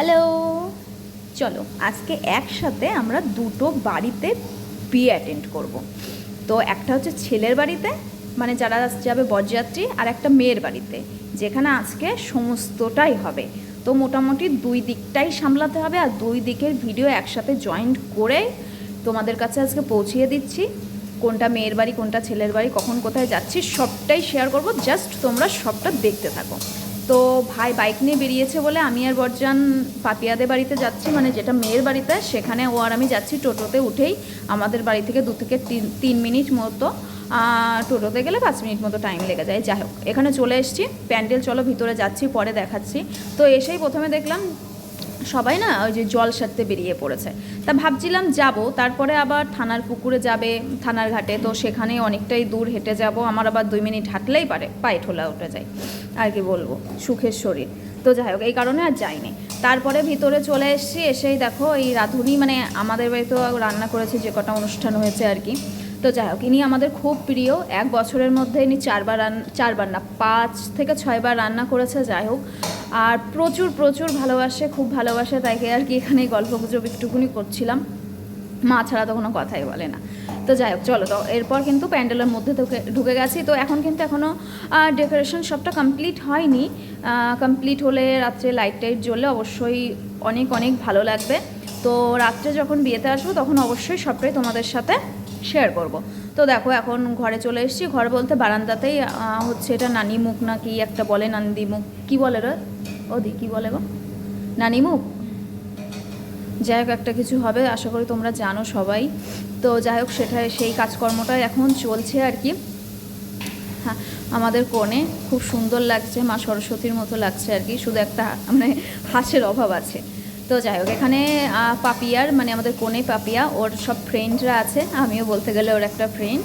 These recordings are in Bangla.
হ্যালো। চলো, আজকে একসাথে আমরা দুটো বাড়িতে বিয়ে অ্যাটেন্ড করব। তো একটা হচ্ছে ছেলের বাড়িতে মানে যারা যাবে বরযাত্রী, আর একটা মেয়ের বাড়িতে, যেখানে আজকে সমস্তটাই হবে। তো মোটামুটি দুই দিকটাই সামলাতে হবে, আর দুই দিকের ভিডিও একসাথে জয়েন্ট করে তোমাদের কাছে আজকে পৌঁছিয়ে দিচ্ছি। কোনটা মেয়ের বাড়ি, কোনটা ছেলের বাড়ি, কখন কোথায় যাচ্ছি, সবটাই শেয়ার করব। জাস্ট তোমরা সবটা দেখতে থাকো। তো ভাই বাইক নিয়ে বেরিয়েছে বলে আমি আর বরজান পাপিয়াদের বাড়িতে যাচ্ছি মানে যেটা মেয়ের বাড়িতে, সেখানে ও আর আমি যাচ্ছি টোটোতে উঠেই। আমাদের বাড়ি থেকে দু থেকে তিন তিন মিনিট মতো টোটোতে গেলে পাঁচ মিনিট মতো টাইম লেগে যায়। যাই হোক, এখানে চলে এসছি। প্যান্ডেল, চলো ভিতরে যাচ্ছি, পরে দেখাচ্ছি। তো এসেই প্রথমে দেখলাম সবাই না ওই যে জল সারতে বেরিয়ে পড়েছে। তা ভাবছিলাম যাব, তারপরে আবার থানার পুকুরে যাবে, থানার ঘাটে। তো সেখানে অনেকটাই দূর হেঁটে যাব, আমার আবার দুই মিনিট হাঁটলেই পারে, পায়ে ঠোলা উঠে যায়। আর কি বলব, সুখের শরীর। তো যাই হোক, এই কারণে আর যাইনি। তারপরে ভিতরে চলে এসেছি, এসেই দেখো এই রাঁধুনি মানে আমাদের বাড়িতেও রান্না করেছে, যে কটা অনুষ্ঠান হয়েছে আর কি। তো যাই হোক, ইনি আমাদের খুব প্রিয়। এক বছরের মধ্যে ইনি চারবার রান, চারবার না, পাঁচ থেকে ছয়বার রান্না করেছে, যাই হোক। আর প্রচুর প্রচুর ভালোবাসে, খুব ভালোবাসে তাই আর কি এখানে গল্প গুজব একটুকুনি করছিলাম। মা ছাড়া তো কোনো কথাই বলে না। তো যাই হোক, চলো তো, এরপর কিন্তু প্যান্ডেলের মধ্যে ঢুকে গেছি। তো এখন কিন্তু এখনও ডেকোরেশন সবটা কমপ্লিট হয়নি। কমপ্লিট হলে রাত্রে লাইট টাইট জ্বললে অবশ্যই অনেক অনেক ভালো লাগবে। তো রাত্রে যখন বিয়েতে আসব, তখন অবশ্যই সবটাই তোমাদের সাথে শেয়ার করব। তো দেখো, এখন ঘরে চলে এসেছি। ঘর বলতে বারান্দাতেই হচ্ছে এটা নানি মুখ না কি একটা বলে নান্দি মুখ কি বলে রে? ওদি কি বলে গো? নানি মুখ যাই হোক, একটা কিছু হবে, আশা করি তোমরা জানো সবাই। তো যাই হোক সেটা সেই কাজকর্মটাই এখন চলছে আর কি। হ্যাঁ আমাদের কোণে খুব সুন্দর লাগছে, মা সরস্বতীর মতো লাগছে আর কি। শুধু একটা মানে হাসের অভাব আছে। তো যাই হোক, এখানে পাপিয়ার মানে আমাদের কোণে পাপিয়া, ওর সব ফ্রেন্ডরা আছে, আমিও বলতে গেলে ওর একটা ফ্রেন্ড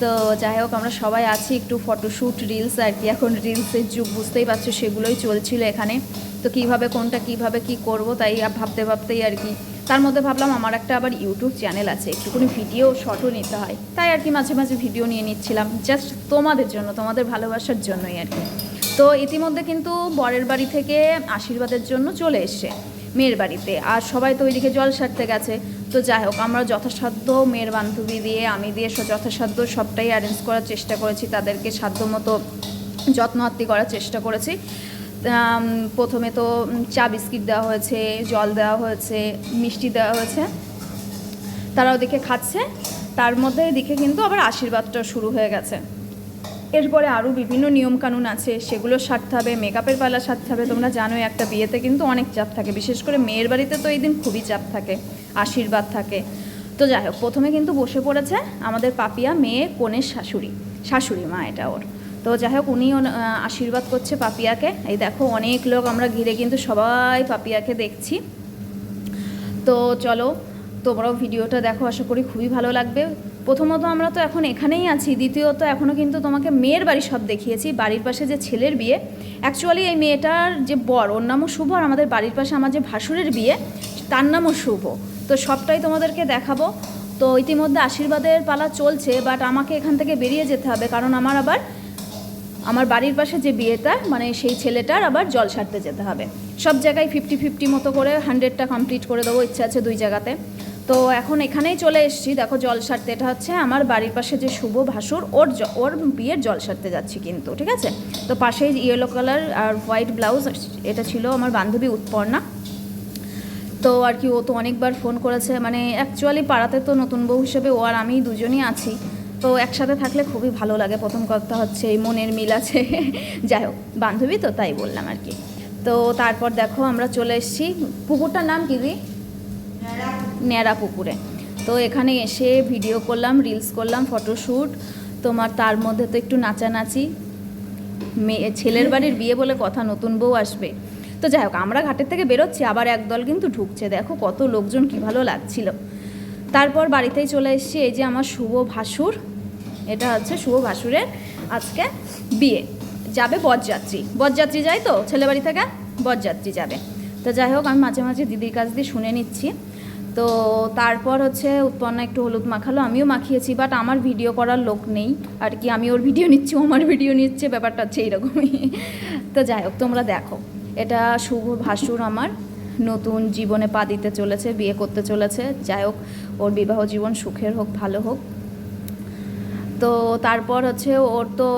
তো যাই হোক, আমরা সবাই আছি একটু ফটোশ্যুট রিলস আর কি। এখন রিলসের যুগ, বুঝতেই পারছ, সেগুলোই চলছিল এখানে। তো কীভাবে, কোনটা কীভাবে, কি করব, তাই ভাবতে ভাবতেই আর কি। তার মধ্যে ভাবলাম আমার একটা আবার ইউটিউব চ্যানেল আছে, একটুখানি ভিডিও শর্টও নিতে হয়। তাই আর কি মাঝে মাঝে ভিডিও নিয়ে নিচ্ছিলাম জাস্ট তোমাদের জন্য, তোমাদের ভালোবাসার জন্যই আর কি। তো ইতিমধ্যে কিন্তু বরের বাড়ি থেকে আশীর্বাদের জন্য চলে এসছে মেয়ের বাড়িতে। আর সবাই তো ওইদিকে জল সারতে গেছে। তো যাই হোক, আমরা যথাসাধ্য মেয়ের বান্ধবী দিয়ে, আমি দিয়ে যথাসাধ্য সবটাই অ্যারেঞ্জ করার চেষ্টা করেছি, তাদেরকে সাধ্য মতো যত্ন আত্মি করার চেষ্টা করেছি। প্রথমে তো চা বিস্কিট দেওয়া হয়েছে, জল দেওয়া হয়েছে, মিষ্টি দেওয়া হয়েছে। তারা ওদিকে খাচ্ছে। তার মধ্যে এদিকে কিন্তু আবার আশীর্বাদটা শুরু হয়ে গেছে। এরপরে আরও বিভিন্ন নিয়মকানুন আছে, সেগুলো সারতে হবে মেকআপের পালা সারতে হবে। তোমরা জানোই একটা বিয়েতে কিন্তু অনেক চাপ থাকে। বিশেষ করে মেয়ের বাড়িতে তো এই দিন খুবই চাপ থাকে, আশীর্বাদ থাকে। তো যাই হোক, প্রথমে কিন্তু বসে পড়েছে আমাদের পাপিয়া, মেয়ে কনের শাশুড়ি। শাশুড়ি মা এটা ওর। তো যাই হোক উনি আশীর্বাদ করছে পাপিয়াকে। এই দেখো, অনেক লোক আমরা ঘিরে কিন্তু সবাই পাপিয়াকে দেখছি। তো চলো, তোমরাও ভিডিওটা দেখো, আশা করি খুবই ভালো লাগবে। প্রথমত আমরা তো এখন এখানেই আছি, দ্বিতীয়ত এখনও কিন্তু তোমাকে মেয়ের বাড়ি সব দেখিয়েছি, বাড়ির পাশে যে ছেলের বিয়ে অ্যাকচুয়ালি এই মেয়েটার যে বর, ওর নামও শুভ আর আমাদের বাড়ির পাশে আমার যে ভাসুরের বিয়ে, তার নামও শুভ। তো সবটাই তোমাদেরকে দেখাবো। তো ইতিমধ্যে আশীর্বাদের পালা চলছে বাট আমাকে এখান থেকে বেরিয়ে যেতে হবে, কারণ আমার আবার, আমার বাড়ির পাশে যে বিয়েটা মানে সেই ছেলেটার আবার জল সারতে যেতে হবে। সব জায়গায় ফিফটি ফিফটি মতো করে হান্ড্রেডটা কমপ্লিট করে দেবো, ইচ্ছা আছে দুই জায়গাতে। তো এখন এখানেই চলে এসেছি। দেখো জল সারতে, এটা হচ্ছে আমার বাড়ির পাশে যে শুভ ভাসুর, ওর ওর বিয়ের জল সারতে যাচ্ছি কিন্তু, ঠিক আছে? তো পাশেই ইয়েলো কালার আর হোয়াইট ব্লাউজ এটা ছিল আমার বান্ধবী উৎপর্ণা। তো আর কি, ও তো অনেকবার ফোন করেছে মানে অ্যাকচুয়ালি পাড়াতে তো নতুন বউ হিসেবে ও আর আমি দুজনই আছি। তো একসাথে থাকলে খুবই ভালো লাগে, প্রথম কথা হচ্ছে এই মনের মিল আছে। যাই হোক, বান্ধবী তো, তাই বললাম আর কি। তো তারপর দেখো আমরা চলে এসেছি, পুকুরটার নাম কি দি ন্যাড়া পুকুরে। তো এখানে এসে ভিডিও করলাম রিলস করলাম ফটোশ্যুট তোমার তার মধ্যে তো একটু নাচানাচি। মেয়ে ছেলের বাড়ির বিয়ে বলে কথা নতুন বউ আসবে। তো যাই হোক আমরা ঘাটের থেকে বেরোচ্ছি আবার একদল কিন্তু ঢুকছে। দেখো কত লোকজন কি ভালো লাগছিল। তারপর বাড়িতেই চলে এসেছি এই যে আমার শুভ ভাসুর। এটা হচ্ছে শুভ ভাসুরের আজকে বিয়ে। যাবে বরযাত্রী। বরযাত্রী যায় তো? ছেলে বাড়ি থেকে বরযাত্রী যাবে। তো যাই হোক আমি মাঝে মাঝে দিদির কাছ দিয়ে শুনে নিচ্ছি। তো তারপর হচ্ছে উৎপন্না একটু হলুদ মাখালো, আমিও মাখিয়েছি বাট আমার ভিডিও করার লোক নেই। আর কি, আমি ওর ভিডিও নিচ্ছি আমার ভিডিও নিচ্ছে, ব্যাপারটা হচ্ছে এইরকমই। তো যাই হোক, তোমরা দেখো। এটা শুভ ভাসুর আমার, নতুন জীবনে পা দিতে চলেছে, বিয়ে করতে চলেছে। যাই হোক, ওর বিবাহ জীবন সুখের হোক, ভালো হোক। তো তারপর হচ্ছে ওর তো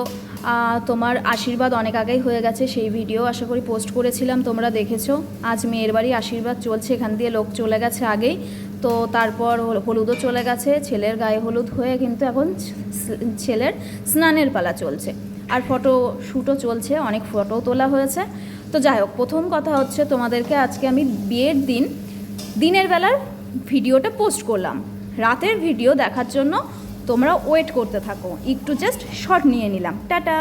তোমার আশীর্বাদ অনেক আগেই হয়ে গেছে, সেই ভিডিও আশা করি পোস্ট করেছিলাম, তোমরা দেখেছ। আজ মেয়ের বাড়ি আশীর্বাদ চলছে, এখান দিয়ে লোক চলে গেছে আগেই। তো তারপর হলুদও চলে গেছে, ছেলের গায়ে হলুদ হয়ে কিন্তু এখন ছেলের স্নানের পালা চলছে। আর ফটো শ্যুটও চলছে, অনেক ফটো তোলা হয়েছে। তো যাই হোক, প্রথম কথা হচ্ছে তোমাদেরকে আজকে আমি বিয়ের দিন, দিনের বেলার ভিডিওটা পোস্ট করলাম। রাতের ভিডিও দেখার জন্য তোমরা ওয়েট করতে থাকো। একটু জাস্ট শর্ট নিয়ে নিলাম। টাটা!